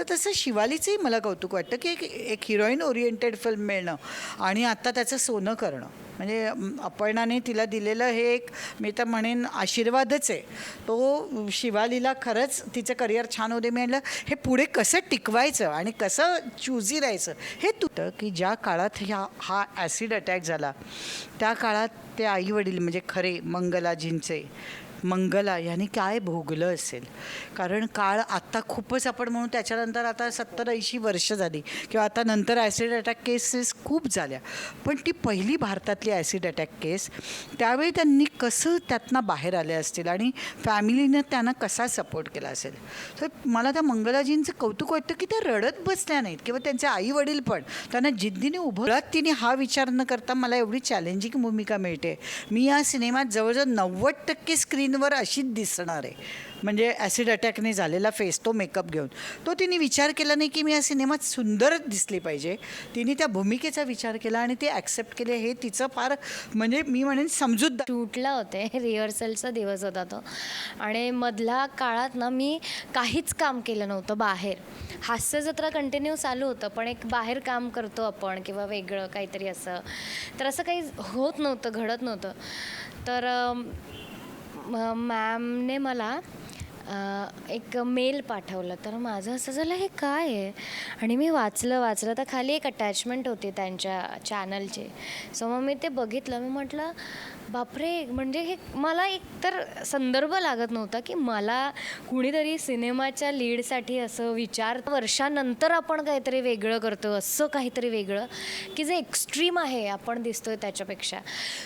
तर तसं शिवालीचंही मला कौतुक वाटतं की एक एक हिरोईन ओरिएंटेड फिल्म मिळणं आणि आत्ता त्याचं सोनं करणं. म्हणजे अपर्णाने तिला दिलेलं हे एक मी तर म्हणेन आशीर्वादच आहे. तो शिवालीला खरंच तिचं करिअर छान होते मिळालं. हे पुढे कसं टिकवायचं आणि कसं चुजी राहायचं हे तुटं की ज्या काळात ह्या हा ॲसिड अटॅक झाला त्या काळात ते आई वडील म्हणजे खरे मंगलाजींचे मंगला ह्यांनी काय भोगलं असेल? कारण काळ आत्ता खूपच आपण म्हणून त्याच्यानंतर आता सत्तर ऐंशी वर्ष झाली किंवा आता नंतर ॲसिड अटॅक केसेस खूप झाल्या. पण ती पहिली भारतातली ॲसिड अटॅक केस त्यावेळी त्यांनी कसं त्यातनं बाहेर आले असतील आणि फॅमिलीनं त्यांना कसा सपोर्ट केला असेल? तर मला त्या मंगलाजींचं कौतुक वाटतं की त्या रडत बसल्या नाहीत किंवा त्यांचे आई वडील पण. त्यांना जिद्दीने उभं तिने हा विचार न करता मला एवढी चॅलेंजिंग भूमिका मिळते. मी या सिनेमात जवळजवळ नव्वद टक्के स्क्रीन स्किनवर अशीच दिसणार आहे. म्हणजे ॲसिड अटॅकने झालेला फेस तो मेकअप घेऊन. तो तिने विचार केला नाही की मी या सिनेमात सुंदरच दिसली पाहिजे. तिने त्या भूमिकेचा विचार केला आणि ते ॲक्सेप्ट केले. हे तिचं फार म्हणजे मी म्हणेन समजूत शूटला होते. रिहर्सलचा दिवस होता तो. आणि मधल्या काळात ना मी काहीच काम केलं नव्हतं बाहेर. हास्य जत्रा कंटिन्यू चालू होतं पण एक बाहेर काम करतो आपण किंवा वेगळं काहीतरी असं. तर असं काही होत नव्हतं घडत नव्हतं. तर म- मॅमने मला एक मेल पाठवलं. तर माझं असं झालं हे काय आहे? आणि मी वाचलं वाचलं. तर खाली एक अटॅचमेंट होती त्यांच्या चॅनलची सो मग मी ते बघितलं. मी म्हटलं बापरे म्हणजे हे मला एक तर संदर्भ लागत नव्हता की मला कुणीतरी सिनेमाच्या लीडसाठी असं विचार वर्षानंतर आपण काहीतरी वेगळं करतो असं काहीतरी वेगळं की जे एक्स्ट्रीम आहे आपण दिसतोय त्याच्यापेक्षा.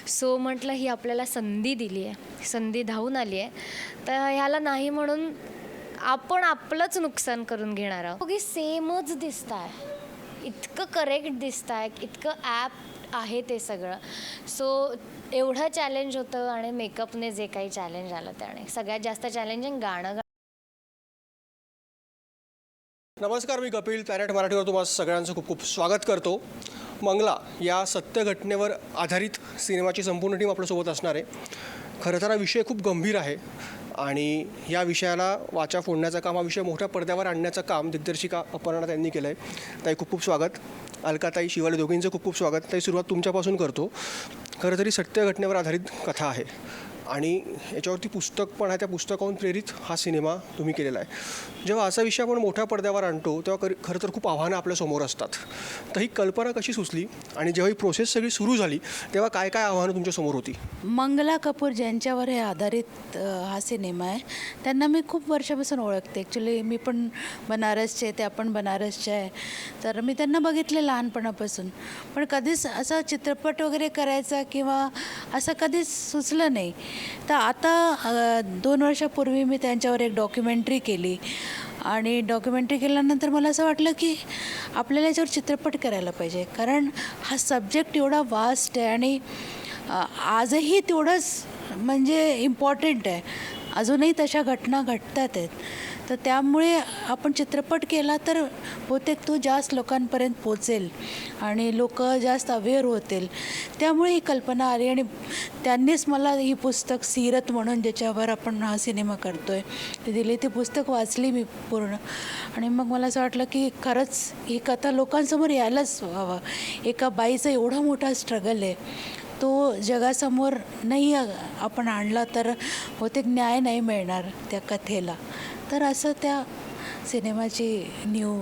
सो म्हटलं ही आपल्याला संधी दिली आहे संधी धावून आली आहे तर ह्याला नाही म्हणून आपण आपलंच नुकसान करून घेणार आहोत. की सेमच दिसत आहे इतकं करेक्ट दिसत आहे इतकं ॲप आहे ते सगळं. सो एवढं चॅलेंज होतं आणि मेकअपने जे काही चॅलेंज आलं त्याने. सगळ्यात जास्त चॅलेंजिंग गाणं नमस्कार मी कपिल पॅरेट मराठीवर तुम्हाला सगळ्यांचं खूप खूप स्वागत करतो. मंगला या सत्य घटनेवर आधारित सिनेमाची संपूर्ण टीम आपल्यासोबत असणार आहे. खरं तर हा विषय खूप गंभीर आहे आणि या विषयाला वाचा फोडण्याचं काम हा विषय मोठ्या पडद्यावर आणण्याचं काम दिग्दर्शिका अपर्णा त्यांनी केलं आहे ताई खूप खूप स्वागत. अलकाताई शिवाले दोघींचं खूप खूप स्वागत. ताई सुरुवात तुमच्यापासून करतो. खरं तरी सत्य घटनेवर आधारित कथा आहे. आणि याच्यावरती पुस्तक पण आहे त्या पुस्तकाहून प्रेरित हा सिनेमा तुम्ही केलेला आहे. जेव्हा असा विषय आपण मोठ्या पडद्यावर आणतो तेव्हा कर खरं तर खूप आव्हानं आपल्यासमोर असतात. तर ही कल्पना कशी सुचली आणि जेव्हा ही प्रोसेस सगळी सुरू झाली तेव्हा काय काय आव्हानं तुमच्यासमोर होती? मंगला कपूर ज्यांच्यावर हे आधारित हा सिनेमा आहे त्यांना मी खूप वर्षापासून ओळखते. ॲक्च्युली मी पण बनारसचे त्या पण बनारसच्या आहे. तर मी त्यांना बघितले लहानपणापासून. पण कधीच असा चित्रपट वगैरे करायचा किंवा असं कधीच सुचलं नाही. तर आता दोन वर्षापूर्वी मी त्यांच्यावर एक डॉक्युमेंटरी केली. आणि डॉक्युमेंटरी केल्यानंतर मला असं वाटलं की आपल्याला याच्यावर चित्रपट करायला पाहिजे. कारण हा सब्जेक्ट एवढा वास्ट आहे आणि आजही तेवढंच म्हणजे इम्पॉर्टंट आहे. अजूनही तशा घटना घडतात आहेत तर त्यामुळे आपण चित्रपट केला तर बहुतेक तो जास्त लोकांपर्यंत पोचेल आणि लोक जास्त अवेअर होतील. त्यामुळे ही कल्पना आली आणि त्यांनीच मला ही पुस्तक सीरत म्हणून ज्याच्यावर आपण हा सिनेमा करतो आहे ते दिली. ती पुस्तक वाचली मी पूर्ण. आणि मग मला असं वाटलं की खरंच ही कथा लोकांसमोर यायलाच हवा. एका बाईचा एवढा मोठा स्ट्रगल आहे. तो जगासमोर नाही आपण आणला तर बहुतेक न्याय नाही मिळणार त्या कथेला. तर असं त्या सिनेमाची न्यू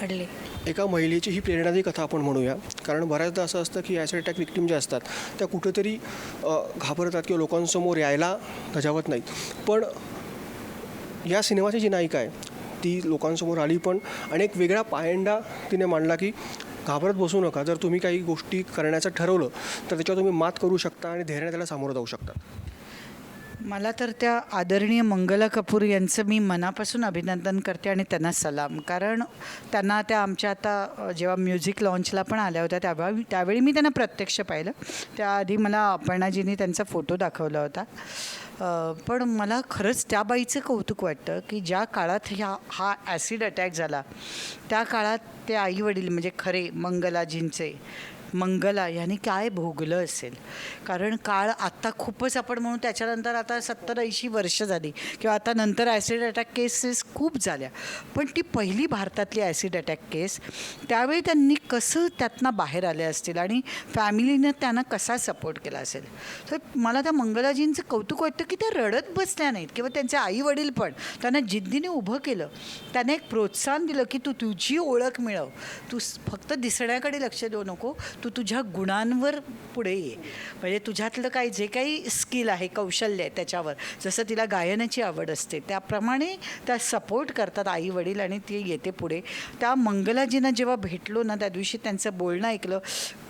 पडली. एका महिलेची ही प्रेरणादायी कथा आपण म्हणूया. कारण बऱ्याचदा असं असतं की ॲसिड अटॅक विक्टीम ज्या असतात त्या कुठेतरी घाबरतात किंवा लोकांसमोर यायला धजावत नाहीत. पण या सिनेमाची जी नायिका आहे ती लोकांसमोर आली पण आणि एक वेगळा पायंडा तिने मांडला की घाबरत बसू नका. जर तुम्ही काही गोष्टी करण्याचं ठरवलं तर त्याच्यावर तुम्ही मात करू शकता आणि धैर्याने त्याला सामोरं जाऊ शकता. मला तर त्या आदरणीय मंगला कपूर यांचं मी मनापासून अभिनंदन करते आणि त्यांना सलाम. कारण त्यांना त्या आमच्या आता जेव्हा म्युझिक लॉन्चला पण आल्या होत्या तेव्हा त्यावेळी मी त्यांना प्रत्यक्ष पाहिलं. त्याआधी मला अपर्णाजींनी त्यांचा फोटो दाखवला होता. पण मला खरंच त्या बाईचं कौतुक वाटतं की ज्या काळात ह्या हा ॲसिड अटॅक झाला त्या काळात ते आई वडील म्हणजे खरे मंगलाजींचे मंगला यांनी काय भोगलं असेल? कारण काळ आत्ता खूपच आपण म्हणून त्याच्यानंतर आता सत्तर ऐंशी वर्ष झाली किंवा आता नंतर ॲसिड अटॅक केसेस खूप झाल्या. पण ती पहिली भारतातली ॲसिड अटॅक केस त्यावेळी त्यांनी कसं त्यातनं बाहेर आले असतील आणि फॅमिलीनं त्यांना कसा सपोर्ट केला असेल? तर मला त्या मंगलाजींचं कौतुक वाटतं की त्या रडत बसल्या नाहीत किंवा त्यांचे आई वडील पण त्यांना जिद्दीने उभं केलं. त्यांना एक प्रोत्साहन दिलं की तू तुझी ओळख मिळव. तू फक्त दिसण्याकडे लक्ष देऊ नको. तू तू तुझ्या गुणांवर पुढे ये. म्हणजे तुझ्यातलं काही जे काही स्किल आहे कौशल्य आहे त्याच्यावर जसं तिला गायनाची आवड असते त्याप्रमाणे त्या सपोर्ट करतात आई वडील आणि ती येते पुढे. त्या मंगलाजींना जेव्हा भेटलो ना त्या दिवशी त्यांचं बोलणं ऐकलं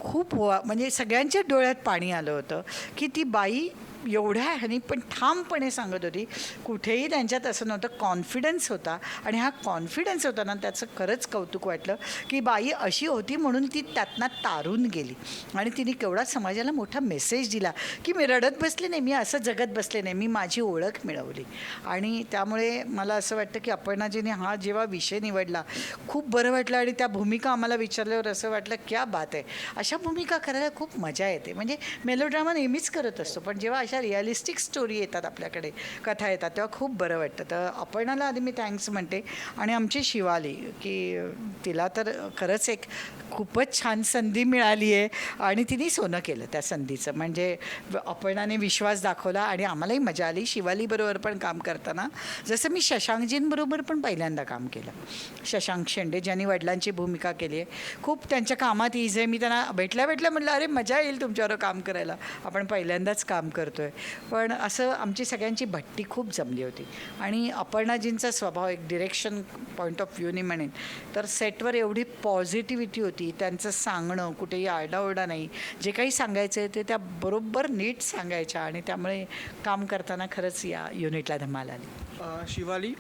खूप म्हणजे सगळ्यांच्या डोळ्यात पाणी आलं होतं की ती बाई एवढ्या ह्यानी पण ठामपणे सांगत होती. कुठेही त्यांच्यात असं नव्हतं कॉन्फिडन्स होता. आणि हा कॉन्फिडन्स होता ना त्याचं खरंच कौतुक वाटलं की बाई अशी होती म्हणून ती त्यातनं तारून गेली. आणि तिने केवढा समाजाला मोठा मेसेज दिला की मी रडत बसले नाही मी असं जगत बसले नाही मी माझी ओळख मिळवली. आणि त्यामुळे मला असं वाटतं की अपर्णाजीने हा जेव्हा विषय निवडला खूप बरं वाटलं. आणि त्या भूमिका आम्हाला विचारल्यावर असं वाटलं क्या बात आहे. अशा भूमिका करायला खूप मजा येते. म्हणजे मेलोड्रामा नेहमीच करत असतो पण जेव्हा अशा रिअलिस्टिक स्टोरी येतात आपल्याकडे. कथा येतात. तेव्हा खूप बरं वाटतं. तर अपर्णाला आधी मी थँक्स म्हणते. आणि आमची शिवाली की तिला तर खरंच एक खूपच छान संधी मिळाली आहे. आणि तिने सोनं केलं त्या संधीचं. म्हणजे व- अपर्णाने विश्वास दाखवला आणि आम्हालाही मजा आली. शिवालीबरोबर पण काम करताना. जसं मी शशांकजींबरोबर पण पहिल्यांदा काम केलं. शशांक शेंडे ज्यांनी वडिलांची भूमिका केली आहे. खूप त्यांच्या कामात इज आहे. मी त्यांना भेटल्या भेटल्या म्हटलं अरे मजा येईल तुमच्यावर काम करायला. आपण पहिल्यांदाच काम करतो. आहे पण असं आमची सगळ्यांची भट्टी खूप जमली होती. आणि अपर्णाजींचा स्वभाव एक डिरेक्शन पॉईंट ऑफ व्ह्यूने म्हणेन तर सेटवर एवढी पॉझिटिव्हिटी होती त्यांचं सांगणं कुठेही आरडाओरडा नाही. जे काही सांगायचं आहे ते त्या बरोबर नीट सांगायच्या आणि त्यामुळे काम करताना खरंच या युनिटला धमाल आली. अ, शिवाली?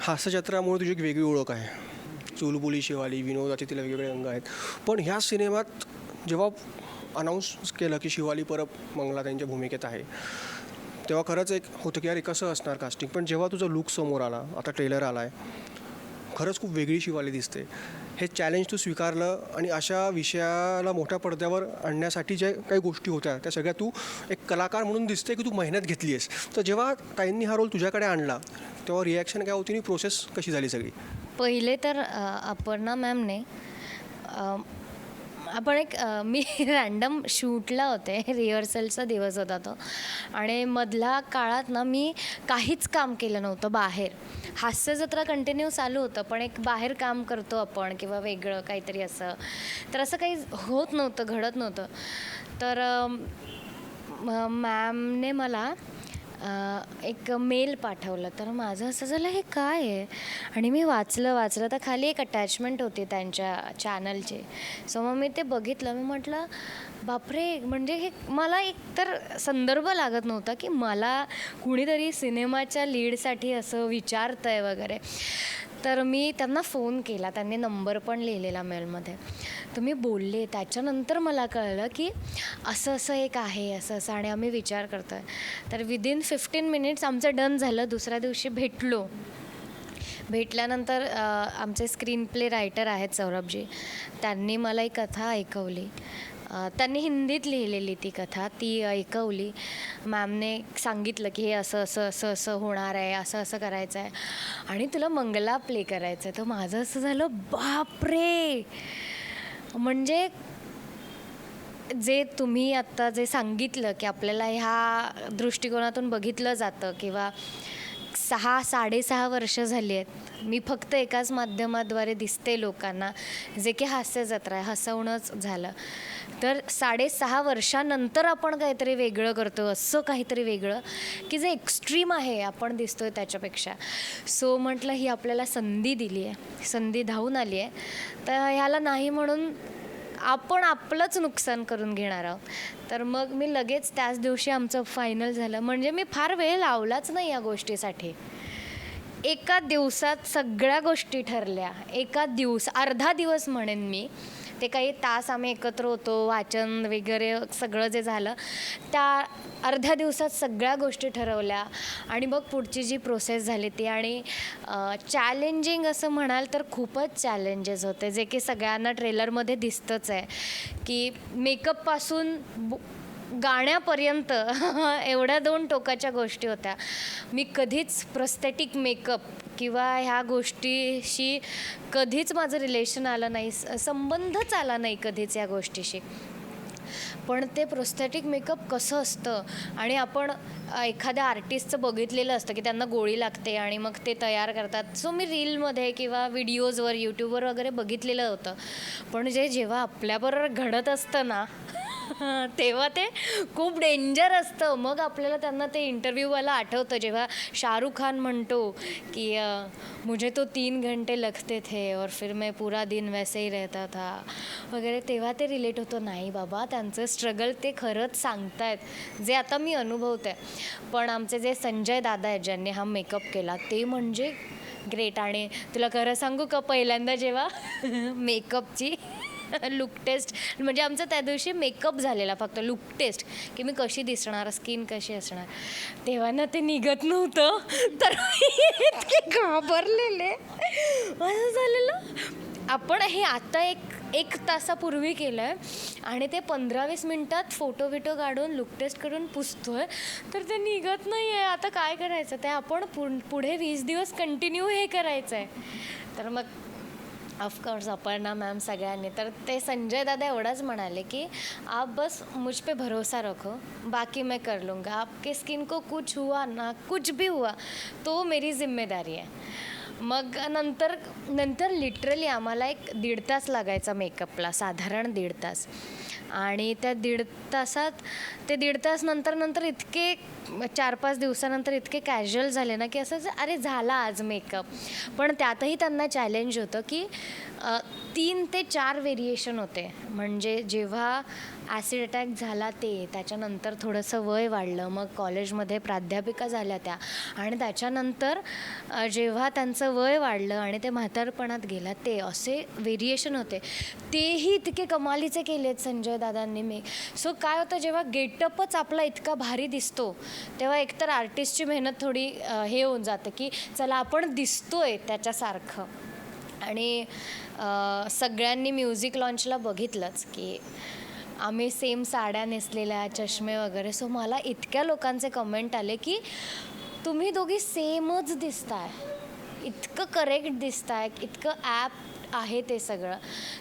हास्यचित्रामुळे तुझी एक वेगळी ओळख आहे. चुलबुली शिवाली विनोदाचे तिला वेगवेगळे अंग आहेत. पण ह्या सिनेमात जेव्हा अनाऊन्स केलं की शिवाली परब मंगला त्यांच्या भूमिकेत आहे. तेव्हा खरंच एक होतं की अरे कसं असणार कास्टिंग पण जेव्हा तुझा लुक समोर आला आता ट्रेलर आला आहे खरंच खूप वेगळी शिवाली दिसते. हे चॅलेंज तू स्वीकारलं आणि अशा विषयाला मोठ्या पडद्यावर आणण्यासाठी ज्या काही गोष्टी होत्या त्या सगळ्या तू एक कलाकार म्हणून दिसते की तू मेहनत घेतली आहेस. तर जेव्हा ताईंनी हा रोल तुझ्याकडे आणला तेव्हा रिॲक्शन काय होती आणि प्रोसेस कशी झाली सगळी? पहिले तर अपर्णा मॅमने आपण एक अ, मी रॅन्डम शूटला होते. रिहर्सलचा दिवस होता तो. आणि मधल्या काळात ना मी काहीच काम केलं नव्हतं बाहेर. हास्य जत्रा कंटिन्यू चालू होतं पण एक बाहेर काम करतो आपण किंवा वेगळं काहीतरी असं. तर असं काही होत नव्हतं घडत नव्हतं. तर म- मॅमने मला एक मेल पाठवलं. तर माझं असं झालं हे काय आहे? आणि मी वाचलं वाचलं. तर खाली एक अटॅचमेंट होती त्यांच्या चॅनलची सो मग मी ते बघितलं. मी म्हटलं बापरे! म्हणजे हे मला एक तर संदर्भ लागत नव्हता की मला कुणीतरी सिनेमाच्या लीडसाठी असं विचारतं आहे वगैरे. तर मी त्यांना फोन केला. त्यांनी नंबर पण लिहिलेला मेलमध्ये. तर मी बोलले त्याच्यानंतर मला कळलं की असं असं एक आहे असं असं आणि आम्ही विचार करतो आहे तर विदिन फिफ्टीन मिनिट्स आमचं डन झालं. दुसऱ्या दिवशी भेटलो. भेटल्यानंतर आमचे स्क्रीन प्ले रायटर आहेत सौरभजी. त्यांनी मला एक कथा ऐकवली. त्यांनी हिंदीत लिहिलेली ती कथा. ती ऐकवली. मॅमने सांगितलं की हे असं असं असं असं होणार आहे असं असं करायचं आहे. आणि तुला मंगला प्ले करायचं आहे तर माझं असं झालं बापरे! म्हणजे जे तुम्ही आत्ता जे सांगितलं की आपल्याला ह्या दृष्टिकोनातून बघितलं जातं किंवा सहा साडेसहा वर्ष झाली आहेत. मी फक्त एकाच माध्यमाद्वारे दिसते लोकांना जे की हास्य जत्रा आहे हसवणंच झालं. तर साडेसहा वर्षानंतर आपण काहीतरी वेगळं करतो असं काहीतरी वेगळं की जे एक्स्ट्रीम आहे आपण दिसतो आहे त्याच्यापेक्षा. सो म्हटलं ही आपल्याला संधी दिली आहे संधी धावून आली आहे तर ह्याला नाही म्हणून आपण आपलंच नुकसान करून घेणार आहोत. तर मग मी लगेच त्याच दिवशी आमचं फायनल झालं. म्हणजे मी फार वेळ लावलाच नाही या गोष्टीसाठी. एका दिवसात सगळ्या गोष्टी ठरल्या. एका दिवस अर्धा दिवस म्हणेन मी. ते काही तास आम्ही एकत्र होतो वाचन वगैरे सगळं जे झालं त्या अर्ध्या दिवसात सगळ्या गोष्टी ठरवल्या आणि मग पुढची जी प्रोसेस झाली ती आणि चॅलेंजिंग असं म्हणाल तर खूपच चॅलेंजेस होते जे की सगळ्यांना ट्रेलरमध्ये दिसतंच आहे की मेकअपपासून गाण्यापर्यंत एवढ्या दोन टोकाच्या गोष्टी होत्या. मी कधीच प्रस्थेटिक मेकअप किंवा ह्या गोष्टीशी कधीच माझं रिलेशन आलं नाही. स- संबंधच आला नाही कधीच या गोष्टीशी. पण ते प्रोस्थेटिक मेकअप कसं असतं आणि आपण एखाद्या आर्टिस्टचं बघितलेलं असतं की त्यांना गोळी लागते आणि मग ते तयार करतात. सो मी रीलमध्ये किंवा व्हिडिओजवर यूट्यूबवर वगैरे बघितलेलं होतं. पण जे जेव्हा आपल्याबरोबर घडत असतं ना तेव्हा ते खूप डेंजर असतं. मग आपल्याला त्यांना ते इंटरव्ह्यूवाला आठवतं. जेव्हा शाहरुख खान म्हणतो की अ, मुझे तो तीन घंटे लगते थे और फिर मैं पूरा दिन वैसे ही रहता था. वगैरे तेव्हा ते रिलेट होतं. नाही बाबा त्यांचं स्ट्रगल ते खरंच सांगतायत. जे आता मी अनुभवते पण आमचे जे संजय दादा आहेत ज्यांनी हा मेकअप केला ते म्हणजे ग्रेट आणि तुला खरं सांगू का पहिल्यांदा जेव्हा मेकअपची लुक टेस्ट म्हणजे आमचं त्या दिवशी मेकअप झालेला फक्त. लुक टेस्ट की मी कशी दिसणार स्किन कशी असणार. तेव्हा ना ते निघत नव्हतं. तर इतके घाबरलेले. असं झालेलं. आपण हे आता एक एक तासापूर्वी केलं आहे आणि ते पंधरा वीस मिनटात फोटो बिटो काढून लुक टेस्ट करून पुसतो आहे तर ते निघत नाही आहे आता काय करायचं? ते आपण पु पुढे वीस दिवस कंटिन्यू हे करायचं आहे तर मग ऑफकोर्स अपर्णा मॅम सगळ्यांनी. तर ते संजय दादा एवढाच म्हणाले की आप बस मुझ पे भरोसा रखो बाकी मैं कर लूँगा. आपके स्किन को कुछ हुआ ना कुछ भी हुआ तो मेरी जिम्मेदारी आहे मग नंतर नंतर लिटरली आम्हाला एक दीड तास लागायचा मेकअपला साधारण दीड तास. आणि त्या दीड तासात ते दीड तास नंतर नंतर इतके चार पाच दिवसानंतर इतके कॅज्युअल झाले ना की असं अरे झाला आज मेकअप पण त्यातही त्यांना चॅलेंज होतं की तीन ते चार व्हेरिएशन होते. म्हणजे जेव्हा ॲसिड अटॅक झाला ते त्याच्यानंतर थोडंसं वय वाढलं मग कॉलेजमध्ये प्राध्यापिका झाल्या त्या. आणि त्याच्यानंतर जेव्हा त्यांचं वय वाढलं आणि ते म्हातारपणात गेला ते असे व्हेरिएशन होते. तेही इतके कमालीचे केलेत संजय दादांनी मी. सो काय होतं जेव्हा गेटअपच आपला इतका भारी दिसतो तेव्हा एकतर आर्टिस्टची मेहनत थोडी हे होऊन जातं की चला आपण दिसतोय त्याच्यासारखं. आणि सगळ्यांनी म्युझिक लॉन्चला बघितलंच की आम्ही सेम साड्या नेसलेल्या चष्मे वगैरे. सो मला इतक्या लोकांचे कमेंट आले की तुम्ही दोघी सेमच दिसताय. इतकं करेक्ट दिसताय. इतकं ॲप आहे ते सगळं.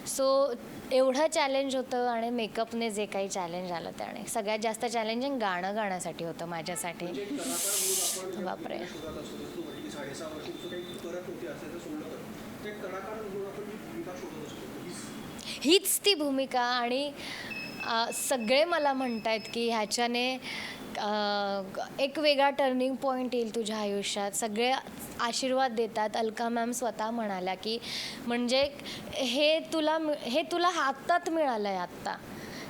सो एवढं चॅलेंज होतं आणि मेकअपने जे काही चॅलेंज आलं त्याने. सगळ्यात जास्त चॅलेंजिंग गाणं गाण्यासाठी होतं माझ्यासाठी. बापरे. हीच. ती भूमिका आणि सगळे मला म्हणत आहेत की ह्याच्याने एक वेगळा टर्निंग पॉईंट येईल तुझ्या आयुष्यात. सगळे आशीर्वाद देतात. अलका मॅम स्वतः म्हणाल्या की म्हणजे हे तुला मि- हे तुला हातात मिळालं आहे आत्ता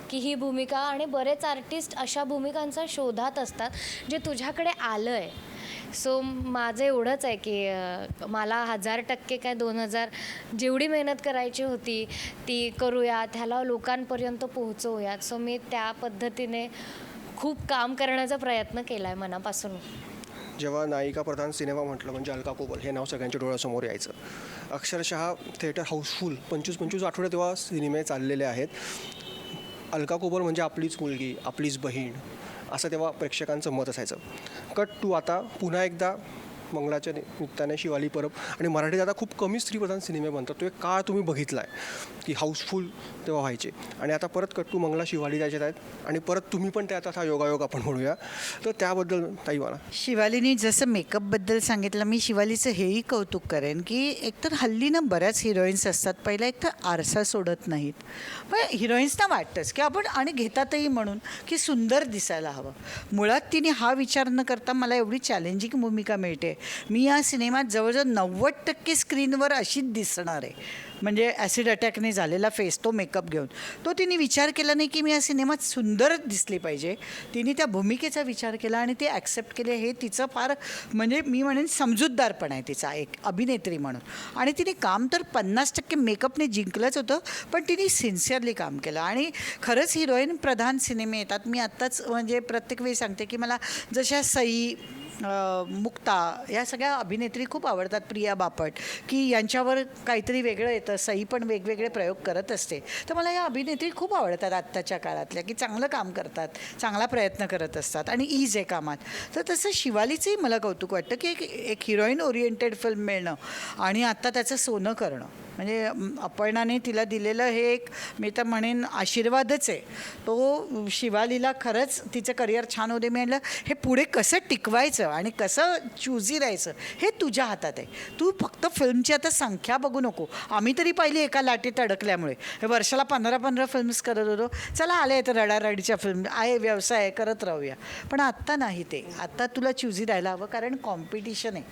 की ही भूमिका. आणि बरेच आर्टिस्ट अशा भूमिकांचा शोधात असतात जे तुझ्याकडे आलं आहे सो माझं एवढंच आहे की मला हजार टक्के काय दोन हजार जेवढी मेहनत करायची होती ती करूयात ह्याला लोकांपर्यंत पोहोचवूयात. सो मी त्या पद्धतीने खूप काम करण्याचा प्रयत्न केला आहे मनापासून. जेव्हा नायिका प्रधान सिनेमा म्हटलं म्हणजे अलका कोबल हे नाव सगळ्यांच्या डोळ्यासमोर यायचं. अक्षरशः थिएटर हाऊसफुल पंचवीस पंचवीस आठवडे तेव्हा सिनेमे चाललेले आहेत. अलका कोबल म्हणजे आपलीच मुलगी आपलीच बहीण. असं तेव्हा प्रेक्षकांचं मत असायचं. कट टू आता पुन्हा एकदा मंगळाच्या निमित्ताने शिवाली परब. आणि मराठीत आता खूप कमी स्त्रीप्रधान सिनेमे बनतात. तो एक काळ तुम्ही बघितला आहे की हाऊसफुल तेव्हा व्हायचे. आणि आता परत कट्टू मंगला शिवाली त्याच्यात आहेत. आणि परत तुम्ही पण त्यात आता योगायोग आपण म्हणूया. तर त्याबद्दल ताई मला. शिवालीने जसं मेकअपबद्दल सांगितलं मी शिवालीचं हेही कौतुक करेन की एकतर हल्ली ना बऱ्याच हिरोईन्स असतात. पहिला एकतर आरसा सोडत नाहीत. पण हिरोईन्सना वाटतंच की आपण आणि घेतातही म्हणून की सुंदर दिसायला हवं. मुळात तिने हा विचार न करता मला एवढी चॅलेंजिंग भूमिका मिळते. मी या सिनेमात जवळजवळ नव्वद टक्के स्क्रीनवर अशीच दिसणार आहे. म्हणजे ॲसिड अटॅकने झालेला फेस तो मेकअप घेऊन. तो तिने विचार केला नाही की मी या सिनेमात सुंदर दिसली पाहिजे. तिने त्या भूमिकेचा विचार केला आणि ते ॲक्सेप्ट केले हे तिचं फार म्हणजे मी म्हणेन समजूतदारपण आहे तिचा एक अभिनेत्री म्हणून. आणि तिने काम तर पन्नास टक्के मेकअपने जिंकलंच होतं पण तिने सिन्सिअरली काम केलं. आणि खरंच हिरोईन प्रधान सिनेमे येतात. मी आत्ताच म्हणजे प्रत्येक वेळी सांगते की मला जशा सई मुक्ता या सगळ्या अभिनेत्री खूप आवडतात प्रिया बापट की यांच्यावर काहीतरी वेगळं येतं सई पण वेगवेगळे प्रयोग करत असते. तर मला या अभिनेत्री खूप आवडतात आत्ताच्या काळातल्या की चांगलं काम करतात चांगला प्रयत्न करत असतात आणि ईज आहे कामात. तर तसं शिवालीचंही मला कौतुक वाटतं की एक एक हिरोईन ओरिएंटेड फिल्म मिळणं आणि आत्ता त्याचं सोनं करणं. म्हणजे अपर्णाने तिला दिलेलं हे एक मी तर म्हणेन आशीर्वादच आहे. तो शिवालीला खरंच तिचं करिअर छान होते मी हे पुढे कसं टिकवायचं आणि कसं चुजी राहायचं हे तुझ्या हातात आहे. तू फक्त फिल्मची आता संख्या बघू नको. आम्ही तरी पाहिली एका लाटेत अडकल्यामुळे. हे वर्षाला पंधरा पंधरा फिल्म्स करत होतो. चला आले तर रडारडीच्या फिल्म आहे व्यवसाय आहे करत राहूया. पण आत्ता नाही ते. आत्ता तुला चुजी राहायला हवं कारण कॉम्पिटिशन आहे.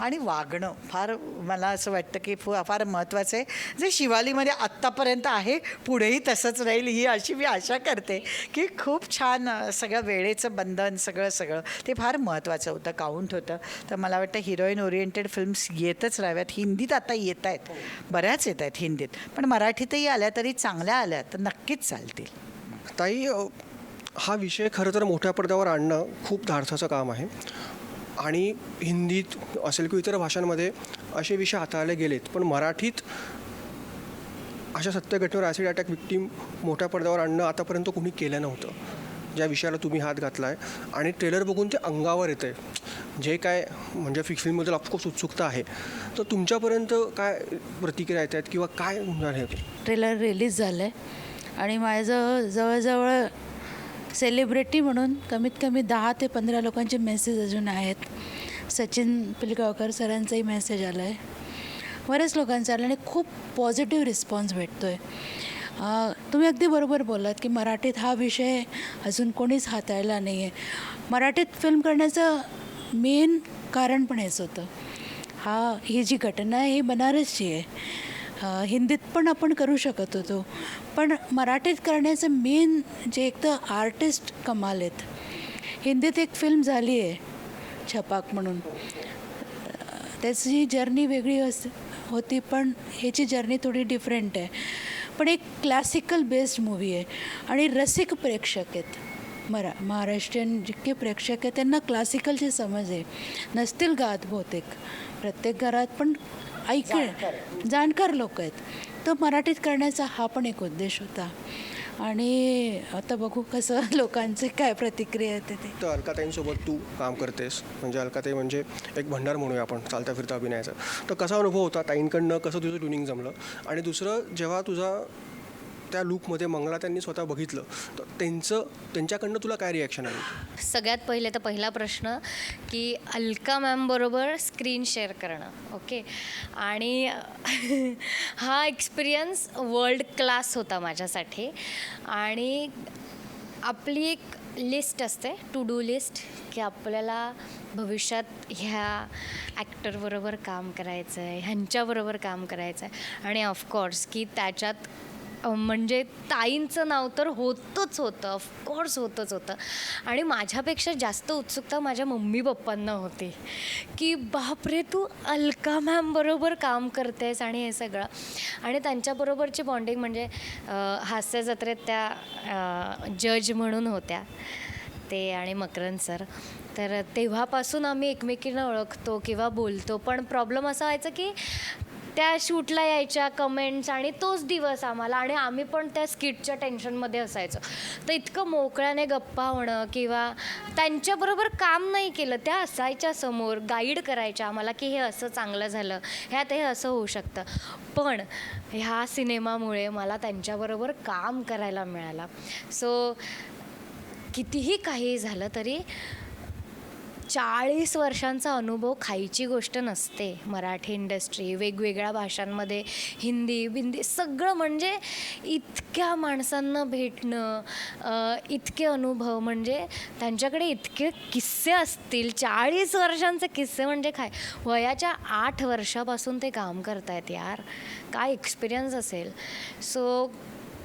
आणि वागणं फार मला असं वाटतं की फु- फार महत्त्वाचं आहे जे शिवालीमध्ये आत्तापर्यंत आहे पुढेही तसंच राहील ही अशी मी आशा करते की खूप छान सगळं वेळेचं बंधन सगळं सगळं ते फार महत्त्वाचं होतं काउंट होतं. तर मला वाटतं हिरोईन ओरिएंटेड फिल्म्स येतच राहाव्यात. हिंदीत आता येत आहेत बऱ्याच येत आहेत हिंदीत. पण मराठीतही आल्या तरी चांगल्या आल्या तर नक्कीच चालतील. ताई हा विषय खरं तर मोठ्या पडद्यावर आणणं खूप धाडसाचं काम आहे. आणि हिंदीत असेल किंवा इतर भाषांमध्ये असे विषय हाताळले गेलेत. पण मराठीत अशा सत्य घटनेवर ॲसिड अटॅक विक्टीम मोठ्या पडद्यावर आणणं आतापर्यंत कुणी केलं नव्हतं. ज्या विषयाला तुम्ही हात घातला आहे आणि ट्रेलर बघून ते अंगावर येतं आहे जे काय म्हणजे फिक्स फिल्मबद्दल ऑफकोर्स उत्सुकता आहे. तर तुमच्यापर्यंत काय प्रतिक्रिया येत आहेत किंवा काय आहे? ट्रेलर रिलीज झालं आहे आणि माझं जवळजवळ सेलिब्रिटी म्हणून कमीत कमी दहा ते पंधरा लोकांचे मेसेज अजून आहेत. सचिन पिलगावकर सरांचाही मेसेज आला आहे बऱ्याच लोकांचा आला आणि खूप पॉझिटिव्ह रिस्पॉन्स भेटतो आहे तुम्ही अगदी बरोबर बोलात की मराठीत हा विषय अजून कोणीच हाताळला नाही आहे मराठीत फिल्म करण्याचं मेन कारण पण हेच होतं. हा ही जी घटना आहे ही बनारसची आहे. हिंदीत पण आपण करू शकत होतो. पण मराठीत करण्याचं मेन जे एक तर आर्टिस्ट कमाल आहेत. हिंदीत एक फिल्म झाली आहे छपाक म्हणून. त्याची जर्नी वेगळी अस होती पण ह्याची जर्नी थोडी डिफरंट आहे. पण एक क्लासिकल बेस्ड मूवी आहे. आणि रसिक प्रेक्षक आहेत. मरा महाराष्ट्रीयन जितके प्रेक्षक आहेत त्यांना क्लासिकलची समज आहे. नसतील गात बहुतेक. प्रत्येक घरात पण ऐक जाणकार. लोक आहेत. तर मराठीत करण्याचा हा पण एक उद्देश होता. आणि आता बघू कसं लोकांचे काय प्रतिक्रिया येते ते. तर अलकाताईंसोबत तू काम करतेस. म्हणजे अलकाताई म्हणजे एक भंडार म्हणूया आपण चालता फिरता अभिनयाचा. तर कसा अनुभव होता? ताईंकडनं कसं तुझं ट्युनिंग जमलं? आणि दुसरं जेव्हा तुझा त्या लूकमध्ये मंगला त्यांनी स्वतः बघितलं. तर त्यांचं त्यांच्याकडनं तुला काय रिॲक्शन आली? सगळ्यात पहिले तर पहिला प्रश्न की अलका मॅमबरोबर स्क्रीन शेअर करणं ओके आणि हा एक्सपिरियन्स वर्ल्ड क्लास होता माझ्यासाठी. आणि आपली एक लिस्ट असते टू डू लिस्ट की आपल्याला भविष्यात ह्या ॲक्टरबरोबर काम करायचं आहे ह्यांच्याबरोबर काम करायचं आहे आणि ऑफकोर्स की त्याच्यात म्हणजे ताईंचं नाव तर होतंच होतं ऑफकोर्स होतंच होतं. आणि माझ्यापेक्षा जास्त उत्सुकता माझ्या मम्मी पप्पांना होती. की बापरे तू अलका मॅम बरोबर काम करतेस आणि हे सगळं. आणि त्यांच्याबरोबरची बॉन्डिंग म्हणजे हास्य जत्रेत त्या जज म्हणून होत्या ते आणि मकरंद सर तर तेव्हापासून आम्ही एकमेकींना ओळखतो किंवा बोलतो. पण प्रॉब्लेम असा व्हायचा की त्या शूटला यायच्या कमेंट्स आणि तोच दिवस आम्हाला. आणि आम्ही पण त्या स्किटच्या टेन्शनमध्ये असायचो. तर इतकं मोकळ्याने गप्पा होणं किंवा त्यांच्याबरोबर काम नाही केलं त्या असायच्या समोर गाईड करायच्या आम्हाला की हे असं चांगलं झालं ह्यात हे असं होऊ शकतं. पण ह्या सिनेमामुळे मला त्यांच्याबरोबर काम करायला मिळालं. सो कितीही काही झालं तरी चाळीस वर्षांचा अनुभव खायची गोष्ट नसते. मराठी इंडस्ट्री वेगवेगळ्या भाषांमध्ये हिंदी बिंदी सगळं म्हणजे इतक्या माणसांना भेटणं इतके अनुभव म्हणजे त्यांच्याकडे इतके किस्से असतील. चाळीस वर्षांचे किस्से म्हणजे काय? वयाच्या आठ वर्षापासून ते काम करतायत यार. काय एक्सपिरियन्स असेल. सो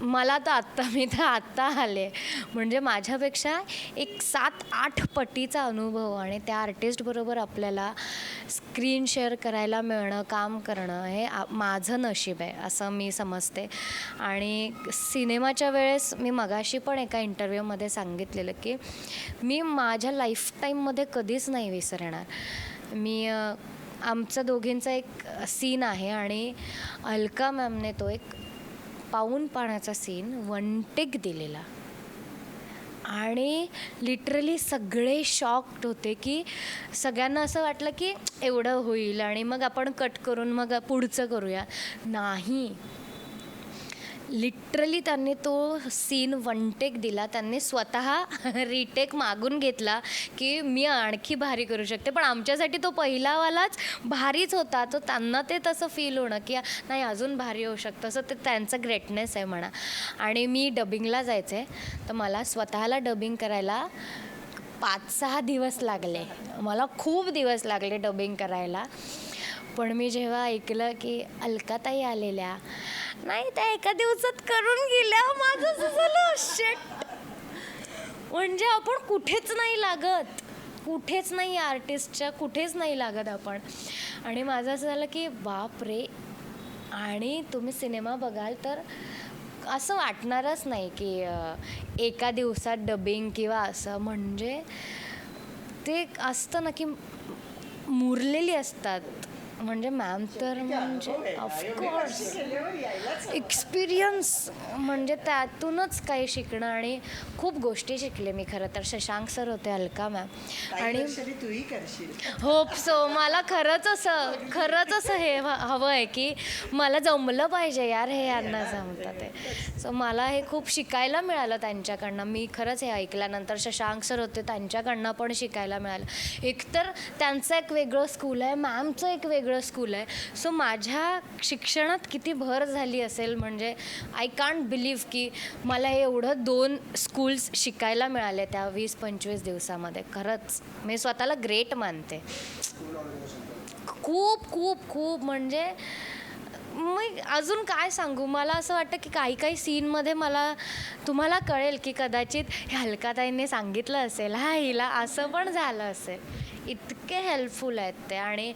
मला तर आत्ता मी तर आत्ता आले. म्हणजे माझ्यापेक्षा एक सात आठ पटीचा अनुभव आणि त्या आर्टिस्टबरोबर आपल्याला स्क्रीन शेअर करायला मिळणं काम करणं हे आ- माझं नशीब आहे असं मी समजते. आणि सिनेमाच्या वेळेस मी मगाशी पण एका इंटरव्ह्यूमध्ये सांगितलेलं की मी माझ्या लाईफटाईममध्ये कधीच नाही विसरणार. मी आमचं दोघींचा एक सीन आहे आणि अलका मॅमने तो एक पाऊन पाण्याचा सीन वन टेक दिलेला. आणि लिटरली सगळे शॉक्ड होते की सगळ्यांना असं वाटलं की एवढं होईल आणि मग आपण कट करून मग पुढचं करूया. नाही. लिटरली त्यांनी तो सीन वन टेक दिला. त्यांनी स्वतः रिटेक मागून घेतला की मी आणखी भारी करू शकते. पण आमच्यासाठी तो पहिलावालाच भारीच होता. तो त्यांना ते तसं फील होणं की नाही अजून भारी होऊ शकतं. असं ते त्यांचं ग्रेटनेस आहे म्हणा. आणि मी डबिंगला जायचं आहे तर मला स्वतःला डबिंग करायला पाच सहा दिवस लागले. मला खूप दिवस लागले डबिंग करायला. पण मी जेव्हा ऐकलं की अलकाताई आलेल्या नाही त्या एका दिवसात करून गेल्या. माझं झालं शेट म्हणजे आपण कुठेच नाही लागत. कुठेच नाही आर्टिस्टच्या कुठेच नाही लागत आपण. आणि माझं असं झालं की बाप रे. आणि तुम्ही सिनेमा बघाल तर असं वाटणारच नाही की एका दिवसात डबिंग किंवा असं. म्हणजे ते असतं ना की मुरलेली असतात. म्हणजे मॅम तर म्हणजे ऑफकोर्स एक्सपिरियन्स म्हणजे त्यातूनच काही शिकणं आणि खूप गोष्टी शिकले मी खरं तर. शशांक सर होते अलका मॅम. आणि तूही करशील. होप सो मला खरंच असं खरंच असं हे ह- हवं आहे की मला जमलं पाहिजे यार हे यांना जमतं ते. सो मला हे खूप शिकायला मिळालं त्यांच्याकडनं. मी खरंच हे ऐकल्यानंतर शशांक सर होते त्यांच्याकडनं पण शिकायला मिळालं. एकतर त्यांचं एक वेगळं स्कूल आहे मॅमचं एक वेगळं स्कूल आहे. सो माझ्या शिक्षणात किती भर झाली असेल म्हणजे आय कांट बिलीव्ह की मला हे एवढं दोन स्कूल्स शिकायला मिळाले त्या वीस पंचवीस दिवसामध्ये. खरंच मी स्वतःला ग्रेट मानते. खूप खूप खूप म्हणजे मग अजून काय सांगू? मला असं वाटतं की काही काही सीनमध्ये मला तुम्हाला कळेल की कदाचित हे हलकाताईंनी सांगितलं असेल हा हिला असं पण झालं असेल. इतके हेल्पफुल आहेत ते. आणि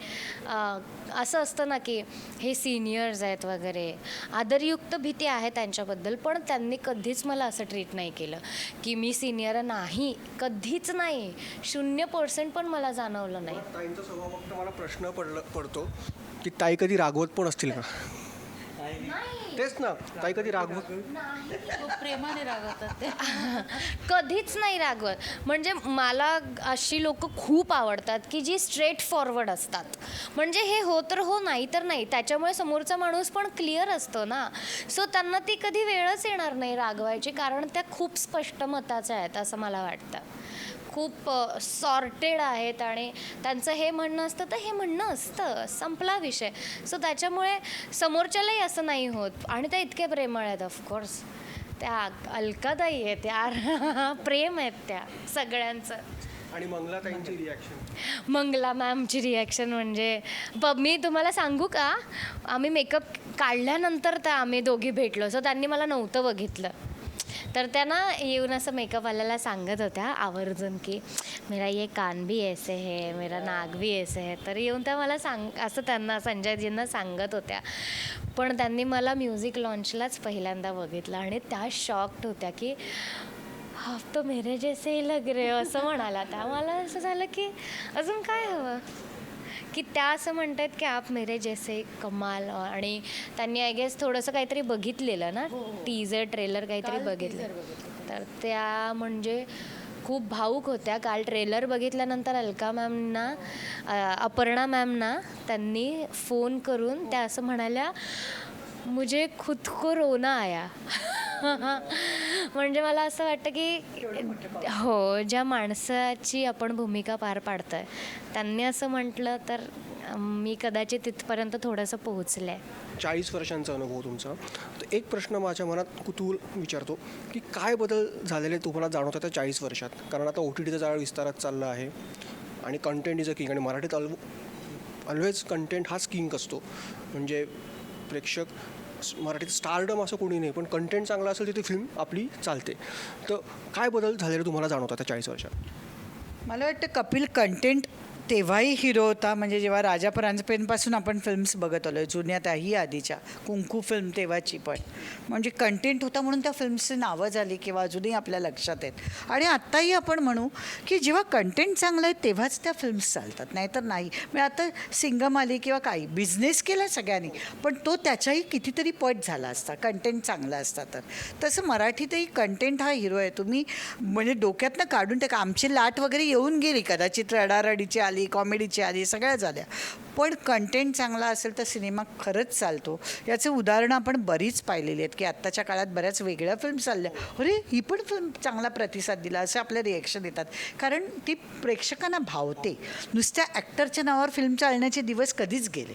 असं असतं ना की हे सिनियर्स आहेत वगैरे आदरयुक्त भीती आहे त्यांच्याबद्दल पण त्यांनी कधीच मला असं ट्रीट नाही केलं. की मी सिनियर नाही कधीच नाही शून्य पर्सेंट पण मला जाणवलं नाही. ताईंचा स्वभाव फक्त मला प्रश्न पडलं पडतो की ताई कधी रागवत पण असतील का? तेच ना ताई कधी रागवत खूप प्रेमाने रागवतात ते. कधीच नाही रागवत. म्हणजे मला अशी लोक खूप आवडतात की जी स्ट्रेट फॉरवर्ड असतात. म्हणजे हे हो तर हो नाही तर नाही. त्याच्यामुळे समोरचा माणूस पण क्लिअर असतो ना. सो त्यांना ती कधी वेळच येणार नाही रागवायची कारण त्या खूप स्पष्ट मताच्या आहेत असं मला वाटतं. खूप सॉर्टेड आहेत आणि त्यांचं हे म्हणणं असतं तर हे म्हणणं असतं. संपला विषय. सो त्याच्यामुळे समोरच्यालाही असं नाही होत. आणि त्या इतके प्रेमळ आहेत ऑफकोर्स त्या अलकादाई आहेत यार. प्रेम आहेत त्या सगळ्यांचं. आणि रिॲक्शन मंगला मॅमची रिॲक्शन म्हणजे ब मी तुम्हाला सांगू का? आम्ही मेकअप काढल्यानंतर त्या आम्ही दोघी भेटलो. सो त्यांनी मला नव्हतं बघितलं. तर त्या ना येऊन असं मेकअपवाल्याला सांगत होत्या आवर्जून की मेरा ये कान भी ऐसे है मेरा नाग भी ऐसे है. तर येऊन त्या मला सांग असं त्यांना संजयजींना सांगत होत्या. पण त्यांनी मला म्युझिक लॉन्चलाच पहिल्यांदा बघितलं आणि त्या शॉक्ड होत्या की हाफ तो मेरे जैसे ही लग रे हो, असं म्हणाला. त्या मला असं झालं की अजून काय हवं? की त्या असं म्हणतात की आप मेरे जैसे कमाल आणि त्यांनी आय गेस थोडंसं काहीतरी बघितलेलं ना? टीजर ट्रेलर काहीतरी बघितलं. तर त्या म्हणजे खूप भाऊक होत्या. काल ट्रेलर बघितल्यानंतर अलका मॅमना अपर्णा मॅमना त्यांनी फोन करून त्या असं म्हणाल्या मुझे खुद को रोना आया. म्हणजे मला असं वाटतं की हो ज्या माणसाची आपण भूमिका पार पाडतोय त्यांनी असं म्हटलं तर मी कदाचित तिथपर्यंत थोडंसं पोहोचले. आहे चाळीस वर्षांचा अनुभव तुमचा. तर एक प्रश्न माझ्या मनात कुतूहल विचारतो की काय बदल झालेले तुम्हाला जाणवतात त्या चाळीस वर्षात? कारण आता ओ टी टीचा जाळ विस्तारात चालला आहे आणि कंटेंट इज अ किंग आणि मराठीत ऑल ऑलवेज कंटेंट हाच किंग असतो. म्हणजे प्रेक्षक मराठीत स्टारडम असं कोणी नाही पण कंटेंट चांगला असेल तिथे फिल्म आपली चालते. तर काय बदल झालेले तुम्हाला जाणवतात त्या चाळीस वर्षात? मला वाटतं कपिल कंटेंट तेव्हाही हिरो होता. म्हणजे जेव्हा राजा परांजपेंपासून आपण फिल्म्स बघत आलो जुन्या त्याही आधीच्या. कुंकू फिल्म तेव्हाची पण. म्हणजे कंटेंट होता म्हणून त्या फिल्म्सची नावं झाली किंवा अजूनही आपल्या लक्षात आहेत. आणि आत्ताही आपण म्हणू की जेव्हा कंटेंट चांगलं आहे तेव्हाच त्या फिल्म्स चालतात. नाहीतर नाही. म्हणजे आता सिंगम आली किंवा काही बिझनेस केला सगळ्यांनी पण तो त्याच्याही कितीतरी पट झाला असता. कंटेंट चांगला असता तर. तसं मराठीतही कंटेंट हा हिरो आहे. तुम्ही म्हणजे डोक्यातनं काढून टाका. आमची लाट वगैरे येऊन गेली कदाचित रडारडीची आली कॉमेडीची आली सगळ्या झाल्या पण कंटेंट चांगला असेल तर सिनेमा खरंच चालतो. याचे उदाहरणं आपण बरीच पाहिलेली आहेत की आत्ताच्या काळात बऱ्याच वेगळ्या फिल्म चालल्या. अरे ही पण फिल्म चांगला प्रतिसाद दिला असे आपले रिएक्शन येतात. कारण ती प्रेक्षकांना भावते. नुसत्या ॲक्टरच्या नावावर फिल्म चालण्याचे दिवस कधीच गेले.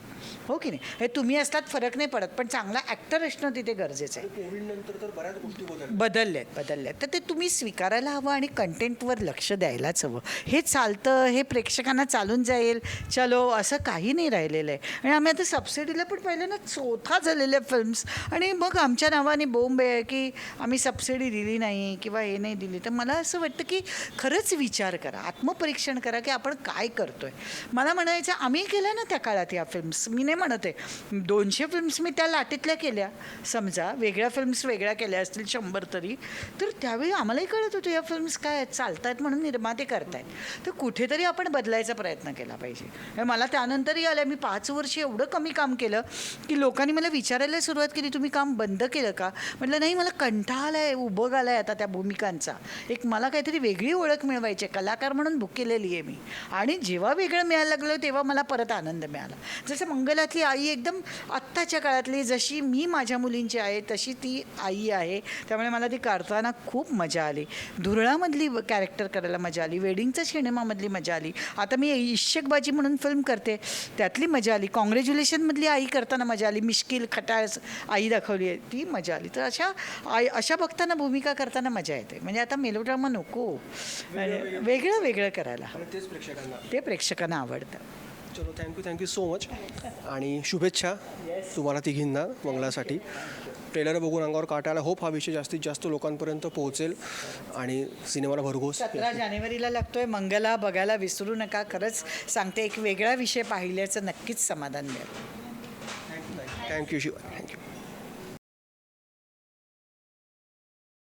हो की नाही? हे तुम्ही असतात फरक नाही पडत पण चांगला ॲक्टर असणं तिथे गरजेचं आहे. कोविड नंतर तर बऱ्याच गोष्टी बदलल्या. बदलले आहेत बदलले आहेत तर ते तुम्ही स्वीकारायला हवं आणि कंटेंटवर लक्ष द्यायलाच हवं. हे चालतं हे प्रेक्षकांना चालून जाईल. चलो असं काही नाही राहिलेलं आहे. आणि आम्ही आता सबसिडीला पण पहिले ना चौथा झालेल्या फिल्म्स आणि मग आमच्या नावाने बोंब आहे की आम्ही सबसिडी दिली नाही किंवा हे नाही दिली. तर मला असं वाटतं की खरंच विचार करा आत्मपरीक्षण करा की आपण काय करतो आहे मला म्हणायचं आम्ही केल्या ना त्या काळात या फिल्म्स मी नाही म्हणत आहे. दोनशे फिल्म्स मी त्या लाटेतल्या केल्या. समजा वेगळ्या फिल्म्स वेगळ्या केल्या असतील शंभर तरी. तर त्यावेळी आम्हालाही कळत होतं या फिल्म्स काय आहेत चालत आहेत म्हणून निर्माते करतायत. तर कुठेतरी आपण बदलायचा प्रयत्न केला पाहिजे. मला त्यानंतर त्यानंतरही आलं मी पाच वर्ष एवढं कमी काम केलं की लोकांनी मला विचारायला सुरुवात केली तुम्ही काम बंद केलं का? म्हटलं नाही मला कंटाळा आला आहे उभं आला आहे आता त्या भूमिकांचा. एक मला काहीतरी वेगळी ओळख मिळवायची आहे कलाकार म्हणून बुक केलेली आहे मी. आणि जेव्हा वेगळं मिळायला लागलं तेव्हा मला परत आनंद मिळाला. जसं मंगलातली आई एकदम आत्ताच्या काळातली जशी मी माझ्या मुलींची आहे तशी ती आई आहे. त्यामुळे मला ती करताना खूप मजा आली. धुरळामधली कॅरेक्टर करायला मजा आली. वेडिंगच्या सिनेमामधली मजा आली. आता मी इश्यकबाजी म्हणून फिल्म करते. त्यातली मजा आली. कॉंग्रॅच्युलेशनमधली आई करताना मजा आली. मिश्किल खटाळ आई दाखवली आहे. ती मजा आली. तर अशा आई अशा बघताना भूमिका करताना मजा येते. म्हणजे आता मेलोड्रामा नको. वेगळं वेगळं करायला. आणि तेच प्रेक्षकांना. ते प्रेक्षकांना आवडतं. चलो थँक्यू थँक्यू सो मच आणि शुभेच्छा तुम्हाला तिघींना मंगलासाठी. ट्रेलर बघून अंगावर काटायला होप हा विषय जास्तीत जास्त लोकांपर्यंत पोहोचेल. आणि सिनेमाला भरघोस सतरा जानेवारीला लागतोय. मंगला बघायला विसरू नका. खरंच सांगते एक वेगळा विषय पाहिल्याचं नक्कीच समाधान मिळेल. Thank you Shiv thank you